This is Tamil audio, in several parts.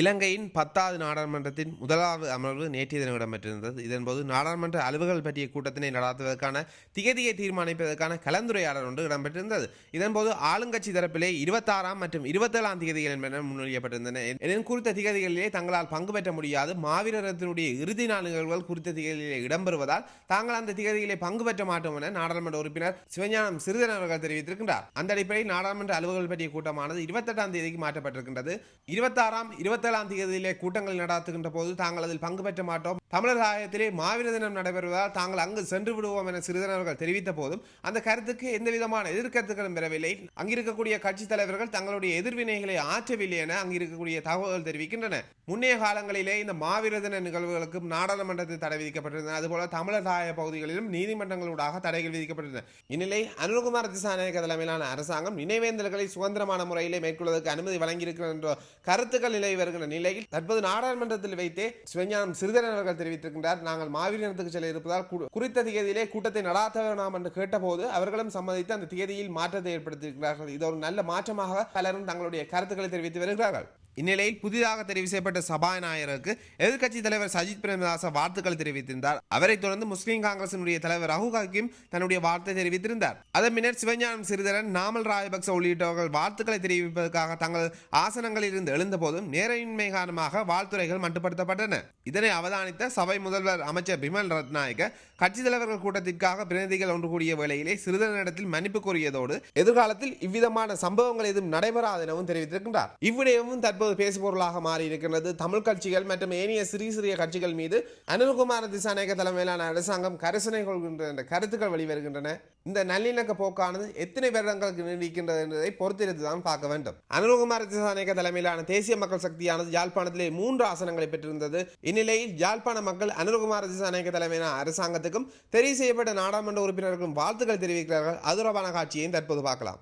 இலங்கையின் பத்தாவது நாடாளுமன்றத்தின் முதலாவது அமர்வு நேற்றைய தினம் இடம்பெற்றிருந்தது. இதன்போது நாடாளுமன்ற அலுவல்கள் பற்றிய கூட்டத்தினை நடத்துவதற்கான திகதியை தீர்மானிப்பதற்கான கலந்துரையாடல் ஒன்று இடம்பெற்றிருந்தது. இதன்போது ஆளுங்கட்சி தரப்பிலே இருபத்தாறாம் மற்றும் இருபத்தேழாம் திகதிகள் என்பன முன்மொழியப்பட்டிருந்தன. எனினும் குறித்த திகதிகளிலே தங்களால் பங்கு பெற்ற முடியாது. மாவீரத்தினுடைய இறுதி நாள் நிகழ்வுகள் குறித்த திகதியிலே இடம்பெறுவதால் தாங்கள் அந்த திகதியிலே பங்கு பெற்ற மாட்டோம் என நாடாளுமன்ற உறுப்பினர் சிவஞானம் சிறிதன் அவர்கள் தெரிவித்திருக்கின்றார். அந்த அடிப்படையில் நாடாளுமன்ற அலுவல்கள் பற்றிய கூட்டமானது இருபத்தெட்டாம் தேதிக்கு மாற்றப்பட்டிருக்கின்றது. இருபத்தாறாம் முப்பத்தேழாம் தேதியிலே கூட்டங்கள் நடாத்துகின்ற போது தாங்கள் அதில் பங்கு பெற்ற மாட்டோம். தமிழர் ஆயத்திலே மாவீர தினம் நடைபெறுவதால் தாங்கள் அங்கு சென்று விடுவோம் என சிறிதரன் அவர்கள் தெரிவித்த போதும் அந்த கருத்துக்கு எந்த விதமான எதிர்கருத்துக்களும் பெறவில்லை அங்கிருக்கக்கூடிய கட்சி தலைவர்கள் தங்களுடைய எதிர்வினைகளை ஆற்றவில்லை என அங்கிருக்கக்கூடிய தகவல்கள் தெரிவிக்கின்றன. முன்னைய காலங்களிலே இந்த மாவீர தின நிகழ்வுகளுக்கும் நாடாளுமன்றத்தில் தடை விதிக்கப்பட்டிருந்தன. அதுபோல தமிழர் தாய பகுதிகளிலும் நீதிமன்றங்களூடாக தடைகள் விதிக்கப்பட்டிருந்தன. இந்நிலை அனுகுமார் திசாநாயக தலைமையிலான அரசாங்கம் நினைவேந்தல்களை சுதந்திரமான முறையிலே மேற்கொள்வதற்கு அனுமதி வழங்கியிருக்கிறது என்ற கருத்துக்கள் நிலவி வருகின்ற நிலையில் தற்போது நாடாளுமன்றத்தில் வைத்தே சிவஞானம் சிறிதரன் அவர்கள் தெரிவித்திருக்கின்றார். நாங்கள் மாவீரத்துக்கு செல்ல இருப்பதால் குறித்த தேதியிலே கூட்டத்தை நடாத்த நாம் என்று கேட்டபோது அவர்களும் சம்மதித்து அந்த தேதியில் மாற்றத்தை ஏற்படுத்தியிருக்கிறார்கள். இது ஒரு நல்ல மாற்றமாக பலரும் தங்களுடைய கருத்துக்களை தெரிவித்து வருகிறார்கள். இந்நிலையில் புதிதாக தெரிவு செய்யப்பட்ட சபாநாயகருக்கு எதிர்க்கட்சி தலைவர் சஜித் பிரேமதாச வாழ்த்துக்கள் தெரிவித்திருந்தார். அவரைத் தொடர்ந்து முஸ்லீம் காங்கிரசினுடைய தலைவர் ரஹூல் ஹக்கீம் தன்னுடைய வார்த்தை தெரிவித்திருந்தார். அதன் பின்னர் சிவஞானம் சிறிதரன் நாமல் ராஜபக்ச உள்ளிட்டவர்கள் வாழ்த்துக்களை தெரிவிப்பதற்காக தங்கள் ஆசனங்களில் இருந்து எழுந்தபோதும் நேரையின்மை காரணமாக வாழ்த்துறைகள் மட்டுப்படுத்தப்பட்டன. இதனை அவதானித்த சபை முதல்வர் அமைச்சர் பிமல் ரத்நாயக்க கட்சி தலைவர்கள் கூட்டத்திற்காக பிரதிநிதிகள் ஒன்று கூடிய வேளையிலே சிறிதரனிடத்தில் மன்னிப்பு கோரியதோடு எதிர்காலத்தில் இவ்விதமான சம்பவங்கள் எதுவும் நடைபெறாது எனவும் தெரிவித்திருக்கின்றார். இவ்விடயமும் தற்போது தற்போது பேசுபொருளாக மாறி இருக்கின்றது தமிழ் கட்சிகள் மற்றும் ஏனைய சிறிய சிறிய கட்சிகள் மீது அனில்குமார் திசாநாயக தலைமையிலான அரசாங்கம் கரிசனை கொள்கின்ற என்ற கருத்துக்கள் வெளிவருகின்றன. இந்த நல்லிணக்க போக்கானது எத்தனை வருடங்களுக்கு நீடிக்கின்றது என்பதை பொறுத்திருந்து தான் பார்க்க வேண்டும். அனுகுமார் திசாநாயக தலைமையிலான தேசிய மக்கள் சக்தியானது யாழ்ப்பாணத்திலே மூன்று ஆசனங்களை பெற்றிருந்தது. இந்நிலையில் யாழ்ப்பாண மக்கள் அனுகுமார் திசாநாயக தலைமையிலான அரசாங்கத்துக்கும் தெரிவு செய்யப்பட்ட நாடாளுமன்ற உறுப்பினருக்கும் வாழ்த்துக்கள் தெரிவிக்கிறார்கள். அது தொடர்பான காட்சியையும் தற்போது பார்க்கலாம்.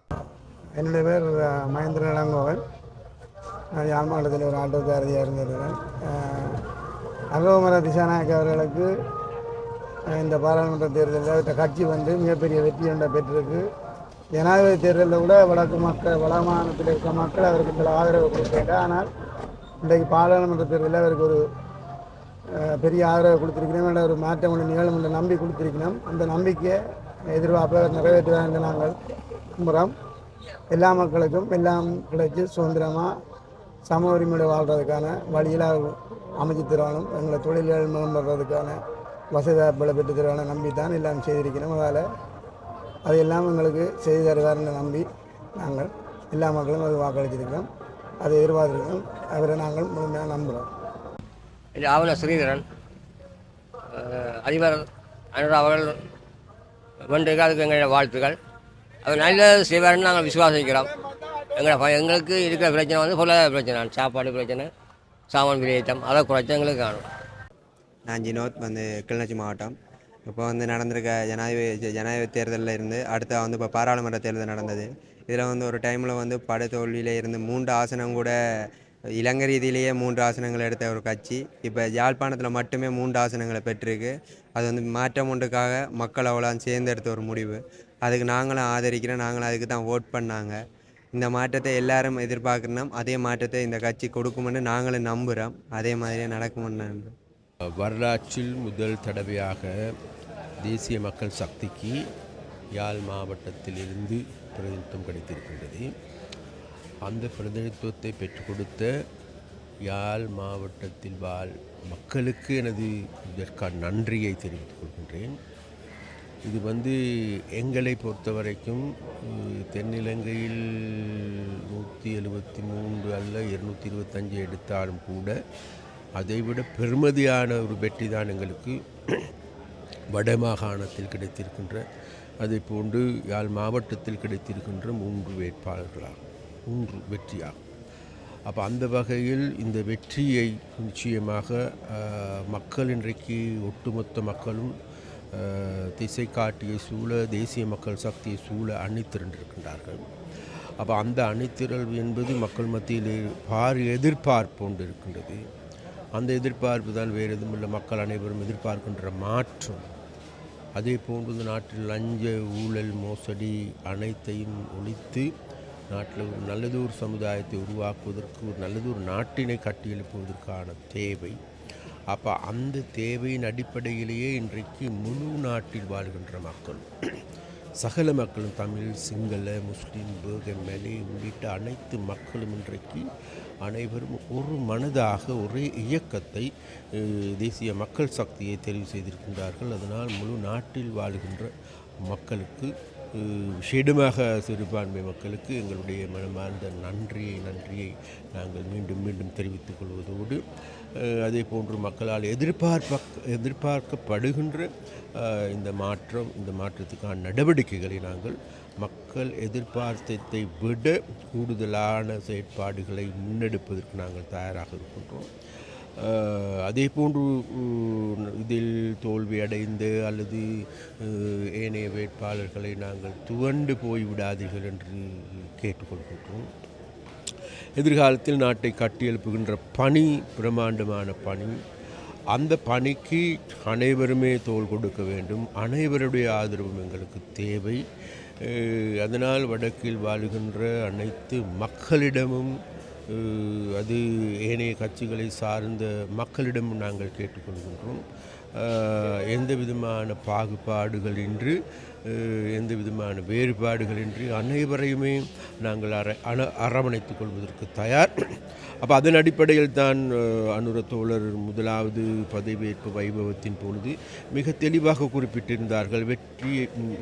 என்னுடைய பேர் அஹ், மகேந்திரன் இளங்கோவன். நான் யாழ் மாவட்டத்தில் ஒரு ஆட்டோ சாரதியாக இருந்திருக்கிறேன் அகோமர திசாநாயக் அவர்களுக்கு இந்த பாராளுமன்ற தேர்தலில் கட்சி வந்து மிகப்பெரிய வெற்றி ஒன்றை பெற்றிருக்கு ஜனாதிபதி தேர்தலில் கூட வடக்கு மக்கள் வடமாநிலத்தில் இருக்க மக்கள் அவருக்கு சில ஆதரவு கொடுத்தாங்க ஆனால் இன்றைக்கு பாராளுமன்ற தேர்தலில் அவருக்கு ஒரு பெரிய ஆதரவு கொடுத்துருக்கிறோம் ஒரு மாற்றம் ஒன்று நிகழும் என்று நம்பி கொடுத்துருக்கிறோம் அந்த நம்பிக்கையை எதிர்பார்ப்பை நிறைவேற்றுவார் என்று நாங்கள் கும்புறோம் எல்லா மக்களுக்கும் எல்லாம் கிடைச்சி சுதந்திரமாக சம உரிமையோடு வாழ்கிறதுக்கான வழியெல்லாம் அமைச்சு தருவானும். எங்களை தொழில்கள் மேம்படுறதுக்கான வசதி வாய்ப்புகளை பெற்று தருவான நம்பி தான் எல்லாம் செய்திருக்கிறோம். அதால் அதையெல்லாம் எங்களுக்கு செய்து தருவார்னு நம்பி நாங்கள் எல்லா மக்களும் அது வாக்களிச்சிருக்கிறோம் அதை எதிர்பார்த்திருக்கிறோம். அவரை நாங்கள் முழுமையாக நம்புகிறோம். ஆவல ஸ்ரீதரன். அதிபர் அனுரா அவர்கள் வென்றிருக்க அதுக்கு எங்களுடைய வாழ்த்துக்கள். அவர் நல்லது செய்வார்னு நாங்கள் விசுவாசிக்கிறோம். எங்களை எங்களுக்கு இருக்கிற பிரச்சனை வந்து பொருளாதார பிரச்சனை சாப்பாடு பிரச்சனை சாமான் விலையேற்றம் அதை குறைச்சி எங்களுக்கு காணும். நான் ஜினோத் வந்து கிளிநொச்சி மாவட்டம். இப்போ வந்து நடந்திருக்க ஜனாதிபதி ஜனாதிபதி தேர்தலில் இருந்து அடுத்த வந்து இப்போ பாராளுமன்ற தேர்தல் நடந்தது. இதில் வந்து ஒரு டைமில் வந்து படுதோல்வியில் இருந்து மூன்று ஆசனம் கூட இலங்கை ரீதியிலேயே மூன்று ஆசனங்கள் எடுத்த ஒரு கட்சி. இப்போ யாழ்ப்பாணத்தில் மட்டுமே மூன்று ஆசனங்களை பெற்றிருக்கு. அது வந்து மாற்றம் ஒன்றுக்காக மக்கள் அவ்வளோ சேர்ந்தெடுத்த ஒரு முடிவு. அதுக்கு நாங்களும் ஆதரிக்கிறோம். நாங்களும் அதுக்கு தான் ஓட் பண்ணாங்க. இந்த மாற்றத்தை எல்லாரும் எதிர்பார்க்கணும். அதே மாற்றத்தை இந்த கட்சி கொடுக்குமென்னு நாங்களும் நம்புகிறோம் அதே மாதிரியே நடக்கும்னு நம்புகிறோம் வரலாற்றில் முதல் தடவையாக தேசிய மக்கள் சக்திக்கு யாழ் மாவட்டத்திலிருந்து பிரதிநிதித்துவம் கிடைத்திருக்கின்றது. அந்த பிரதிநிதித்துவத்தை பெற்றுக் கொடுத்த யாழ் மாவட்டத்தில் வாழ் மக்களுக்கு எனது இதற்கான நன்றியை தெரிவித்துக் கொள்கின்றேன். இது வந்து எங்களை பொறுத்த வரைக்கும் தென்னிலங்கையில் நூற்றி எழுபத்தி மூன்று அல்ல இருநூற்றி இருபத்தஞ்சு எடுத்தாலும் கூட அதைவிட பெருமதியான ஒரு வெற்றி தான் எங்களுக்கு வடமாகாணத்தில் கிடைத்திருக்கின்ற அதை போன்று யாழ் மாவட்டத்தில் கிடைத்திருக்கின்ற மூன்று வேட்பாளர்களாகும் மூன்று வெற்றியாகும். அப்போ அந்த வகையில் இந்த வெற்றியை நிச்சயமாக மக்கள் இன்றைக்கு ஒட்டுமொத்த மக்களும் திசை காட்டியை சூழ தேசிய மக்கள் சக்தியை சூழ அணித்திரண்டிருக்கின்றார்கள் அப்போ அந்த அணிதிரள் என்பது மக்கள் மத்தியில் பாரிய எதிர்பார்ப்பு ஒன்று இருக்கின்றது. அந்த எதிர்பார்ப்பு தான் வேறு எதுவும் இல்லை. மக்கள் அனைவரும் எதிர்பார்க்கின்ற மாற்றம். அதே போன்று இந்த நாட்டில் லஞ்ச ஊழல் மோசடி அனைத்தையும் ஒழித்து நாட்டில் ஒரு நல்லதொரு சமுதாயத்தை உருவாக்குவதற்கு ஒரு நல்லதொரு நாட்டினை கட்டியெழுப்புவதற்கான தேவை. அப்போ அந்த தேவையின் அடிப்படையிலேயே இன்றைக்கு முழு நாட்டில் வாழ்கின்ற மக்கள் சகல மக்களும் தமிழ் சிங்கள முஸ்லீம் பேகம் மலை உள்ளிட்ட அனைத்து மக்களும் இன்றைக்கு அனைவரும் ஒரு மனதாக ஒரே இயக்கத்தை தேசிய மக்கள் சக்தியை தெரிவு செய்திருக்கின்றார்கள். அதனால் முழு நாட்டில் வாழ்கின்ற மக்களுக்கு விஷேடமாக சிறுபான்மை மக்களுக்கு எங்களுடைய மனமார்ந்த நன்றியை நன்றியை நாங்கள் மீண்டும் மீண்டும் தெரிவித்துக் கொள்வதோடு அதே போன்று மக்களால் எதிர்பார்ப்ப எதிர்பார்க்கப்படுகின்ற இந்த மாற்றம் இந்த மாற்றத்துக்கான நடவடிக்கைகளை நாங்கள் மக்கள் எதிர்பார்த்ததை விட கூடுதலான செயற்பாடுகளை முன்னெடுப்பதற்கு நாங்கள் தயாராக இருக்கின்றோம். அதே போன்று இதில் தோல்வி அடைந்து அல்லது ஏனைய வேட்பாளர்களை நாங்கள் துவண்டு போய்விடாதீர்கள் என்று கேட்டுக்கொள்கின்றோம். எதிர்காலத்தில் நாட்டை கட்டியெழுப்புகின்ற பணி பிரம்மாண்டமான பணி. அந்த பணிக்கு அனைவருமே தோள் கொடுக்க வேண்டும். அனைவருடைய ஆதரவும் எங்களுக்கு தேவை. அதனால் வடக்கில் வாழுகின்ற அனைத்து மக்களிடமும் அது ஏனைய கட்சிகளை சார்ந்த மக்களிடமும் நாங்கள் கேட்டுக்கொள்கின்றோம். எந்த விதமான பாகுபாடுகள் இன்றி எந்த விதமான வேறுபாடுகளின்றி அனைவரையுமே நாங்கள் அர அண அரவணைத்துக் கொள்வதற்கு தயார். அப்போ அதன் அடிப்படையில் தான் அனுர தோழர் முதலாவது பதவியேற்பு வைபவத்தின் பொழுது மிக தெளிவாக குறிப்பிட்டிருந்தார்கள். வெற்றி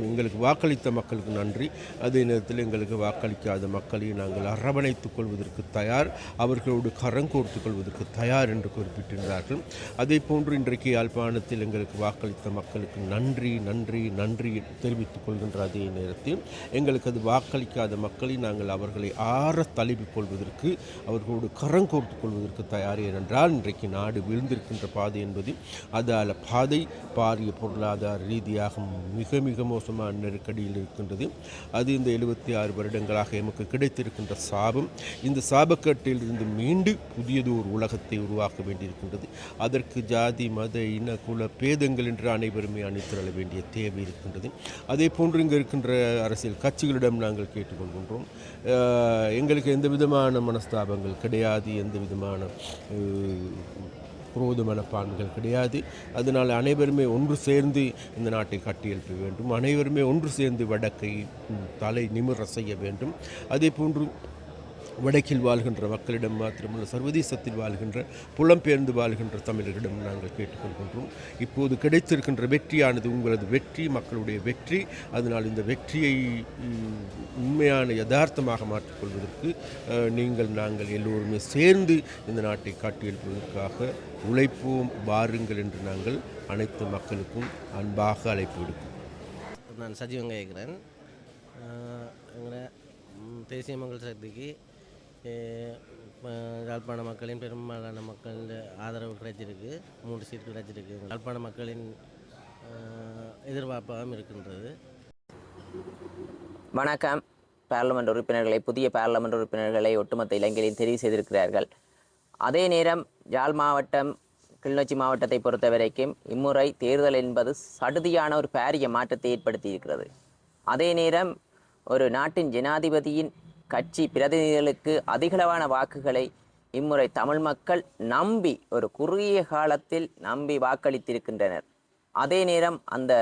எங்களுக்கு வாக்களித்த மக்களுக்கு நன்றி. அதே நேரத்தில் எங்களுக்கு வாக்களிக்காத மக்களை நாங்கள் அரவணைத்துக் கொள்வதற்கு தயார் அவர்களோடு கரம் கோர்த்துக் கொள்வதற்கு தயார் என்று குறிப்பிட்டிருந்தார்கள். அதே போன்று இன்றைக்கு யாழ்ப்பாணத்தில் எங்களுக்கு வாக்களித்த மக்களுக்கு நன்றி நன்றி நன்றி தெரிவித்துக் கொள்கின்ற அதே நேரத்தில் எங்களுக்கு அது வாக்களிக்காத மக்களை நாங்கள் அவர்களை ஆற தழுவிக் கொள்வதற்கு அவர்களோடு கரம் கொள்வதற்கு தயார் ஏனென்றால் இன்றைக்கு நாடு விழுந்திருக்கின்ற பாதை என்பது அதால் பாதை பாரிய பொருளாதார ரீதியாக மிக மிக மோசமான நெருக்கடியில் இருக்கின்றது. அது இந்த எழுபத்தி ஆறு வருடங்களாக எமக்கு கிடைத்திருக்கின்ற சாபம். இந்த சாபக்கட்டில் இருந்து மீண்டு ஒரு உலகத்தை உருவாக்க வேண்டியிருக்கின்றது. அதற்கு ஜாதி மத இன குல பேதங்கள் என்று அனைவருமே அணிதிரள வேண்டிய தேவை இருக்கின்றது. அதே போன்று இங்கே இருக்கின்ற அரசியல் கட்சிகளிடம் நாங்கள் கேட்டுக்கொள்கின்றோம். எங்களுக்கு எந்த விதமான மனஸ்தாபங்கள் கிடையாது. எந்த விதமான குரோத மனப்பான்கள் கிடையாது. அதனால் அனைவருமே ஒன்று சேர்ந்து இந்த நாட்டை கட்டியெழுப்ப வேண்டும். அனைவருமே ஒன்று சேர்ந்து வடக்கை தலை நிமிர செய்ய வேண்டும். அதே போன்று வடக்கில் வாழ்கின்ற மக்களிடம் மாத்திரமல்ல சர்வதேசத்தில் வாழ்கின்ற புலம்பெயர்ந்து வாழ்கின்ற தமிழர்களிடம் நாங்கள் கேட்டுக்கொள்கின்றோம். இப்போது கிடைத்திருக்கின்ற வெற்றியானது உங்களது வெற்றி மக்களுடைய வெற்றி. அதனால் இந்த வெற்றியை உண்மையான யதார்த்தமாக மாற்றிக்கொள்வதற்கு நீங்கள் நாங்கள் எல்லோருமே சேர்ந்து இந்த நாட்டை காட்டியெழுப்பதற்காக உழைப்போம் வாருங்கள் என்று நாங்கள் அனைத்து மக்களுக்கும் அன்பாக அழைப்பு விடுக்கும் நான் சஜீவங்க கேட்குறேன் எங்களை தேசிய மக்கள் சக்திக்கு யாழ்ப்பாண மக்களின் பெரும்பாலான மக்கள் ஆதரவு கிடைச்சிருக்கு. மூன்று சீட் கிடைச்சிருக்கு. யாழ்ப்பாண மக்களின் எதிர்பார்ப்பாகவும் இருக்கின்றது. வணக்கம். பாராளுமன்ற உறுப்பினர்களை புதிய பாராளுமன்ற உறுப்பினர்களை ஒட்டுமொத்த இலங்கையில் தெரிவு செய்திருக்கிறார்கள். அதே நேரம் யாழ் மாவட்டம் கிளிநொச்சி மாவட்டத்தை பொறுத்த வரைக்கும் இம்முறை தேர்தல் என்பது சடுதியான ஒரு பாரிய மாற்றத்தை ஏற்படுத்தி இருக்கிறது அதே நேரம் ஒரு நாட்டின் ஜனாதிபதியின் கட்சி பிரதிநிதிகளுக்கு அதிகளவான வாக்குகளை இம்முறை தமிழ் மக்கள் நம்பி ஒரு குறுகிய காலத்தில் நம்பி வாக்களித்திருக்கின்றனர். அதே நேரம் அந்த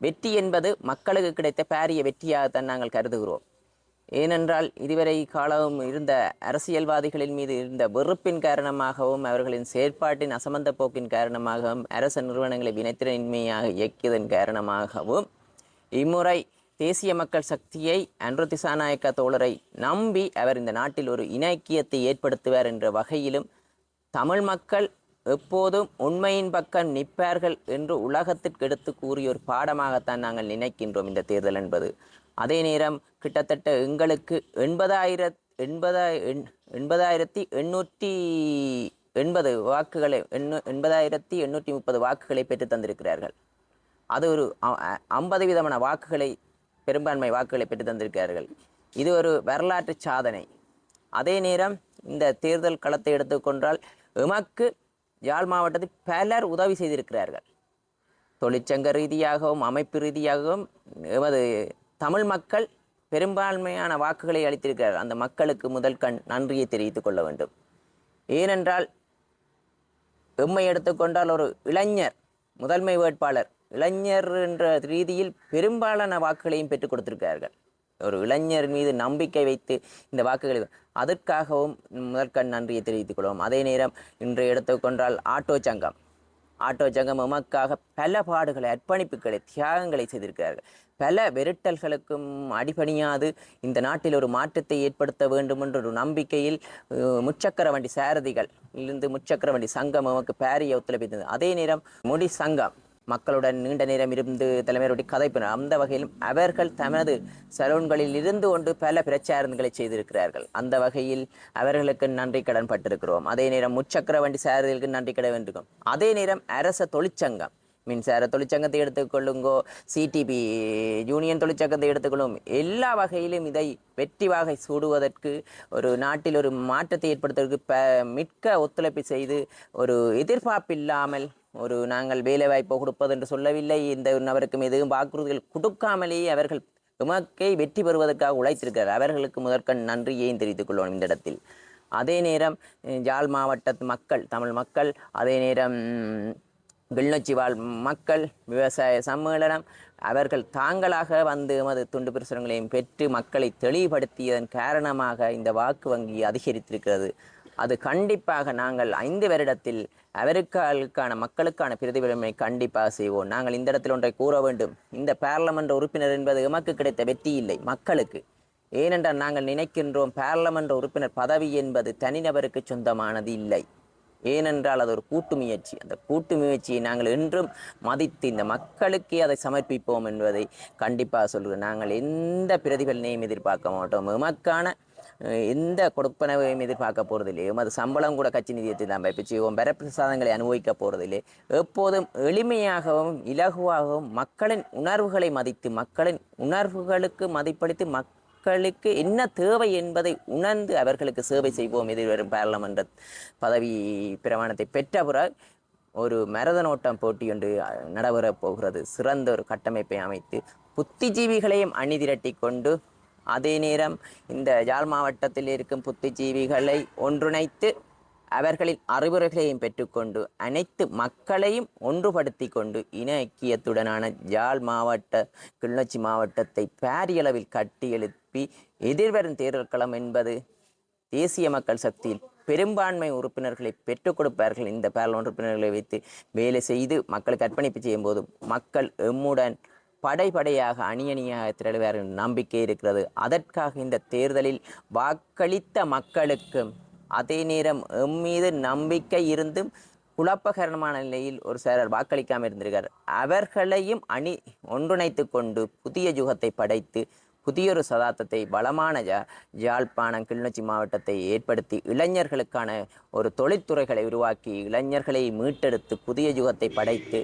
வெற்றி என்பது மக்களுக்கு கிடைத்த பாரிய வெற்றியாகத்தான் நாங்கள் கருதுகிறோம். ஏனென்றால் இதுவரை காலமும் இருந்த அரசியல்வாதிகளின் மீது இருந்த வெறுப்பின் காரணமாகவும் அவர்களின் செயற்பாட்டின் அசமந்த போக்கின் காரணமாகவும் அரச நிறுவனங்களை வினைத்திறன்மையாக இயக்கியதன் காரணமாகவும் இம்முறை தேசிய மக்கள் சக்தியை அன்ரு திசாநாயக்க தோழரை நம்பி அவர் இந்த நாட்டில் ஒரு இணக்கியத்தை ஏற்படுத்துவார் என்ற வகையிலும் தமிழ் மக்கள் எப்போதும் உண்மையின் பக்கம் நிற்பார்கள் என்று உலகத்திற்கு எடுத்து கூறிய ஒரு பாடமாகத்தான் நாங்கள் நினைக்கின்றோம் இந்த தேர்தல் என்பது. அதே நேரம் கிட்டத்தட்ட எங்களுக்கு எண்பதாயிரத் எண்பதா எண் எண்பதாயிரத்தி எண்ணூற்றி எண்பது வாக்குகளை எண்ணூ எண்பதாயிரத்தி எண்ணூற்றி முப்பது வாக்குகளை பெற்று தந்திருக்கிறார்கள். அது ஒரு ஐம்பது விதமான வாக்குகளை பெரும்பான்மை வாக்குகளை பெற்று தந்திருக்கிறார்கள். இது ஒரு வரலாற்று சாதனை. அதே நேரம் இந்த தேர்தல் களத்தை எடுத்துக்கொண்டால் எமக்கு யாழ் மாவட்டத்தில் பலர் உதவி செய்திருக்கிறார்கள். தொழிற்சங்க ரீதியாகவும் அமைப்பு ரீதியாகவும் எமது தமிழ் மக்கள் பெரும்பான்மையான வாக்குகளை அளித்திருக்கிறார் அந்த மக்களுக்கு முதல் கண் நன்றியை தெரிவித்துக் கொள்ள வேண்டும். ஏனென்றால் எம்மை எடுத்துக்கொண்டால் ஒரு இளைஞர் முதன்மை வேட்பாளர் இளைஞர் என்ற ரீதியில் பெரும்பாலான வாக்குகளையும் பெற்றுக் கொடுத்திருக்கிறார்கள். ஒரு இளைஞர் மீது நம்பிக்கை வைத்து இந்த வாக்குகளை அதற்காகவும் முதற்கண் நன்றியை தெரிவித்துக் கொள்வோம். அதே நேரம் இன்று எடுத்துக்கொண்டால் ஆட்டோ சங்கம். ஆட்டோ சங்கம் எமக்காக பல பாடுகளை அர்ப்பணிப்புகளை தியாகங்களை செய்திருக்கிறார்கள். பல விரட்டல்களுக்கும் அடிபணியாது இந்த நாட்டில் ஒரு மாற்றத்தை ஏற்படுத்த வேண்டும் என்ற ஒரு நம்பிக்கையில் முச்சக்கர வண்டி சாரதிகள் இருந்து முச்சக்கர வண்டி சங்கம் நமக்கு பாரிய ஒத்துழைப்பு அதே நேரம் முடி சங்கம். மக்களுடன் நீண்ட நேரம் இருந்து தலைமையுடைய கதைப்பினர் அந்த வகையிலும் அவர்கள் தமது சலூன்களில் இருந்து கொண்டு பல பிரச்சாரங்களை செய்திருக்கிறார்கள். அந்த வகையில் அவர்களுக்கு நன்றி கடன் பட்டிருக்கிறோம். அதே நேரம் முச்சக்கர வண்டி சாரதிகளுக்கு நன்றி கடன் வேண்டியிருக்கோம் அதே நேரம் அரச தொழிற்சங்கம் மின்சார தொழிற்சங்கத்தை எடுத்துக்கொள்ளுங்கோ சிடிபி யூனியன் தொழிற்சங்கத்தை எடுத்துக்கொள்ளும் எல்லா வகையிலும் இதை வெற்றி வாகை சூடுவதற்கு ஒரு நாட்டில் ஒரு மாற்றத்தை ஏற்படுத்துவதற்கு ப மிக்க ஒத்துழைப்பு செய்து ஒரு எதிர்பார்ப்பில்லாமல் ஒரு நாங்கள் வேலைவாய்ப்பு கொடுப்பது என்று சொல்லவில்லை. இந்த நபருக்கும் எதுவும் வாக்குறுதிகள் கொடுக்காமலேயே அவர்கள் உமக்கை வெற்றி பெறுவதற்காக உழைத்திருக்கிறார். அவர்களுக்கு முதற்கண் நன்றியையும் தெரிவித்துக் கொள்வோம் இந்த இடத்தில். அதே நேரம் அஹ், யாழ் மாவட்டத்து மக்கள் தமிழ் மக்கள் அதே நேரம் கிள்நொச்சி வாழ் மக்கள் விவசாய சம்மேளனம் அவர்கள் தாங்களாக வந்து எமது துண்டு பிரசுரங்களையும் பெற்று மக்களை தெளிவுபடுத்தியதன் காரணமாக இந்த வாக்கு வங்கி அதிகரித்திருக்கிறது. அது கண்டிப்பாக நாங்கள் ஐந்து வருடத்தில் அவருக்கான மக்களுக்கான பிரதிபலனை கண்டிப்பாக செய்வோம். நாங்கள் இந்த இடத்தில் ஒன்றை கூற வேண்டும். இந்த பாராளுமன்ற உறுப்பினர் என்பது எமக்கு கிடைத்த வெற்றி இல்லை மக்களுக்கு. ஏனென்றால் நாங்கள் நினைக்கின்றோம் பாராளுமன்ற உறுப்பினர் பதவி என்பது தனிநபருக்கு சொந்தமானது இல்லை. ஏனென்றால் அது ஒரு கூட்டு முயற்சி. அந்த கூட்டு முயற்சியை நாங்கள் என்றும் மதித்து இந்த மக்களுக்கே அதை சமர்ப்பிப்போம் என்பதை கண்டிப்பாக சொல்கிறோம் நாங்கள் எந்த பிரதிபலனையும் எதிர்பார்க்க மாட்டோம். எமக்கான எந்த கொடுப்பனவையும் எதிர்பார்க்க போகிறதில்லை எமது சம்பளம் கூட கட்சி நிதியத்தை தான் வைப்பிச்சுவோம் வரப்பிரசாதங்களை அனுபவிக்க போகிறதில்லை எப்போதும் எளிமையாகவும் இலகுவாகவும் மக்களின் உணர்வுகளை மதித்து மக்களின் உணர்வுகளுக்கு மதிப்பளித்து மக்களுக்கு என்ன தேவை என்பதை உணர்ந்து அவர்களுக்கு சேவை செய்வோம். எதிர்வரும் பாராளுமன்ற பதவி பிரமாணத்தை பெற்ற பிறகு ஒரு மரதனோட்டம் போட்டி ஒன்று நடைபெறப் போகிறது. சிறந்த ஒரு கட்டமைப்பை அமைத்து புத்திஜீவிகளையும் அணிதிரட்டி கொண்டு அதே நேரம் இந்த யாழ் மாவட்டத்தில் இருக்கும் புத்திஜீவிகளை ஒன்றிணைத்து அவர்களின் அறிவுரைகளையும் பெற்றுக்கொண்டு அனைத்து மக்களையும் ஒன்றுபடுத்தி கொண்டு இன ஐக்கியத்துடனான யாழ் மாவட்ட கிளிநொச்சி மாவட்டத்தை பாரியளவில் கட்டியெழுப்பி எதிர்வரும் தேர்தல் களம் என்பது தேசிய மக்கள் சக்தியில் பெரும்பான்மை உறுப்பினர்களை பெற்றுக் கொடுப்பார்கள். இந்த பாராளுமன்ற உறுப்பினர்களை வைத்து வேலை செய்து மக்களுக்கு அர்ப்பணிப்பு செய்யும் போது மக்கள் எம்முடன் படைபடையாக அணி அணியாக நம்பிக்கை இருக்கிறது. அதற்காக இந்த தேர்தலில் வாக்களித்த மக்களுக்கும் அதே நேரம் எம் மீது நம்பிக்கை இருந்தும் குழப்பகரமான நிலையில் ஒரு சிலர் வாக்களிக்காமல் இருந்திருக்கார். அவர்களையும் அணி ஒன்றிணைத்து கொண்டு புதிய யுகத்தை படைத்து புதியொரு சதாப்தத்தை பலமான ஜா யாழ்ப்பாணம் கிளிநொச்சி மாவட்டத்தை ஏற்படுத்தி இளைஞர்களுக்கான ஒரு தொழிற்துறைகளை உருவாக்கி இளைஞர்களை மீட்டெடுத்து புதிய யுகத்தை படைத்து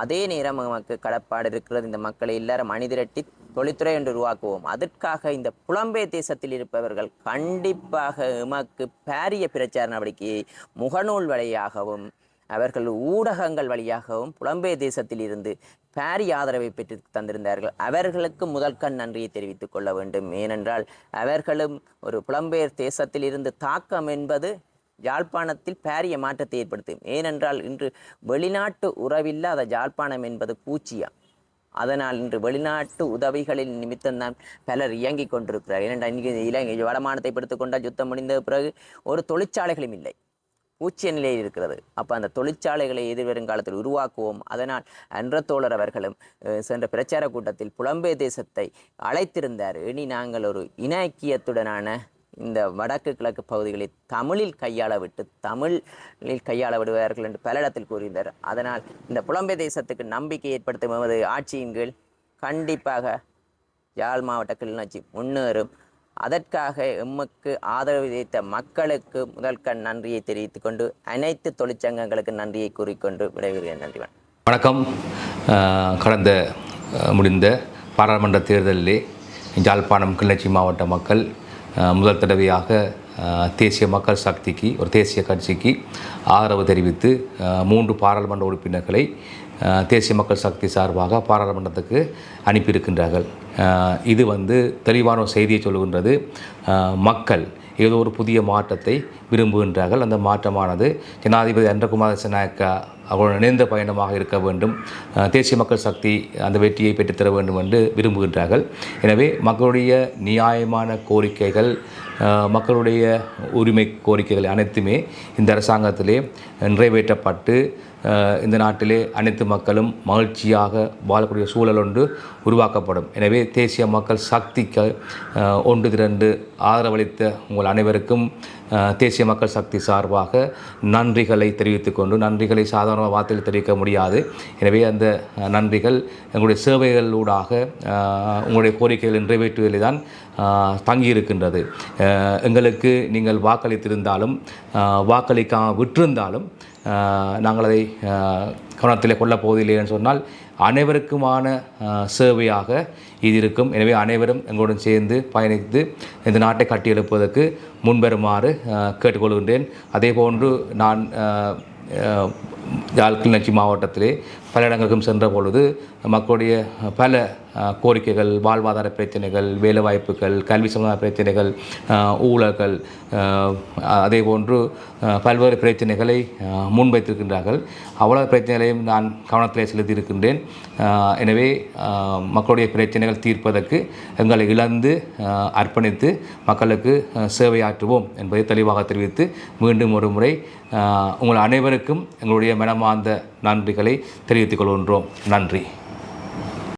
அதே நேரம் நமக்கு கடப்பாடு இருக்கிறது. இந்த மக்களை எல்லாரும் அணிதிரட்டி தொழில்துறை என்று உருவாக்குவோம். அதற்காக இந்த புலம்பெயர் தேசத்தில் இருப்பவர்கள் கண்டிப்பாக எமக்கு பாரிய பிரச்சார நடவடிக்கையை முகநூல் வழியாகவும் அவர்கள் ஊடகங்கள் வழியாகவும் புலம்பெயர் தேசத்தில் இருந்து பாரிய ஆதரவை பெற்று தந்திருந்தார்கள். அவர்களுக்கு முதல் கண் நன்றியை தெரிவித்துக் கொள்ள வேண்டும். ஏனென்றால் அவர்களும் ஒரு புலம்பெயர் தேசத்தில் இருந்து தாக்கம் என்பது யாழ்ப்பாணத்தில் பாரிய மாற்றத்தை ஏற்படுத்தும். ஏனென்றால் இன்று வெளிநாட்டு உறவில்லாத யாழ்ப்பாணம் என்பது பூச்சியா? அதனால் இன்று வெளிநாட்டு உதவிகளின் நிமித்தம்தான் பலர் இயங்கிக் கொண்டிருக்கிறார். ஏனென்றால் இன்றைக்கு இலங்கை வடமானத்தை எடுத்துக்கொண்டால் யுத்தம் முடிந்த பிறகு ஒரு தொழிற்சாலைகளும் இல்லை. பூச்சிய நிலையில் இருக்கிறது. அப்போ அந்த தொழிற்சாலைகளை எதிர்வரும் காலத்தில் உருவாக்குவோம். அதனால் அன்ற தோழர் அவர்களும் சென்ற பிரச்சார கூட்டத்தில் புலம்பெயர் தேசத்தை அழைத்திருந்தார். இனி நாங்கள் ஒரு இணக்கியத்துடனான இந்த வடக்கு கிழக்கு பகுதிகளை தமிழில் கையாள விட்டு தமிழில் கையாள விடுவார்கள் என்று பல இடத்தில் கூறியிருந்தார். அதனால் இந்த புலம்பெயர் தேசத்துக்கு நம்பிக்கை ஏற்படுத்தும் எமது ஆட்சியின் கீழ் கண்டிப்பாக யாழ் மாவட்ட கிளிநொச்சி முன்னேறும். அதற்காக எம்முக்கு ஆதரவு தெரிவித்த மக்களுக்கு முதல் கண் நன்றியை தெரிவித்துக் கொண்டு அனைத்து தொழிற்சங்கங்களுக்கு நன்றியை கூறிக்கொண்டு விடைபெறுகிறேன். நன்றி வணக்கம். கடந்த முடிந்த பாராளுமன்ற தேர்தலிலே யாழ்ப்பாணம் கிளிநொச்சி மாவட்ட மக்கள் முதல் தடவையாக தேசிய மக்கள் சக்திக்கு ஒரு தேசிய கட்சிக்கு ஆதரவு தெரிவித்து மூன்று பாராளுமன்ற உறுப்பினர்களை தேசிய மக்கள் சக்தி சார்பாக பாராளுமன்றத்துக்கு அனுப்பியிருக்கின்றார்கள். இது வந்து தெளிவான ஒரு செய்தியை சொல்லுகின்றது. மக்கள் ஏதோ ஒரு புதிய மாற்றத்தை விரும்புகின்றார்கள். அந்த மாற்றமானது ஜனாதிபதி அன்றகுமார சனாயக்கா அவருடன் இணைந்த பயணமாக இருக்க வேண்டும். தேசிய மக்கள் சக்தி அந்த வெற்றியை பெற்றுத்தர வேண்டும் என்று விரும்புகின்றார்கள். எனவே மக்களுடைய நியாயமான கோரிக்கைகள் மக்களுடைய உரிமை கோரிக்கைகள் அனைத்துமே இந்த அரசாங்கத்திலே நிறைவேற்றப்பட்டு இந்த நாட்டிலே அனைத்து மக்களும் மகிழ்ச்சியாக வாழக்கூடிய சூழல் ஒன்று உருவாக்கப்படும். எனவே தேசிய மக்கள் சக்திக்கு ஒன்று திரண்டு ஆதரவளித்த உங்கள் அனைவருக்கும் தேசிய மக்கள் சக்தி சார்பாக நன்றிகளை தெரிவித்துக் கொண்டு நன்றிகளை சாதாரண வார்த்தையில் தெரிவிக்க முடியாது. எனவே அந்த நன்றிகள் எங்களுடைய சேவைகளூடாக உங்களுடைய கோரிக்கைகளை நிறைவேற்றுவதில் தான் தங்கியிருக்கின்றது. எங்களுக்கு நீங்கள் வாக்களித்திருந்தாலும் வாக்களிக்காமல் விட்டிருந்தாலும் நாங்கள் அதை கவனத்தில் கொள்ளப் போவதில்லைன்னு சொன்னால் அனைவருக்குமான சேவையாக இது இருக்கும். எனவே அனைவரும் எங்களுடன் சேர்ந்து பயணித்து இந்த நாட்டை கட்டியெழுப்பதற்கு முன்வருமாறு கேட்டுக்கொள்கின்றேன். அதே போன்று நான் அஹ், மாவட்டத்திலே பல இடங்களுக்கும் சென்ற பொழுது மக்களுடைய பல கோரிக்கைகள் வாழ்வாதார பிரச்சனைகள் வேலைவாய்ப்புகள் கல்வி சம்பந்தமான பிரச்சனைகள் ஊழல்கள் அதே போன்று பல்வேறு பிரச்சனைகளை முன்வைத்திருக்கின்றார்கள். அவ்வளவு பிரச்சனைகளையும் நான் கவனத்தில் செலுத்தியிருக்கின்றேன். எனவே மக்களுடைய பிரச்சனைகள் தீர்ப்பதற்கு எங்களை இழந்து அர்ப்பணித்து மக்களுக்கு சேவையாற்றுவோம் என்பதை தெளிவாக தெரிவித்து மீண்டும் ஒரு முறை உங்கள் அனைவருக்கும் எங்களுடைய மனமார்ந்த நன்றிகளை தெரிவித்துக் கொள்கின்றோம். நன்றி.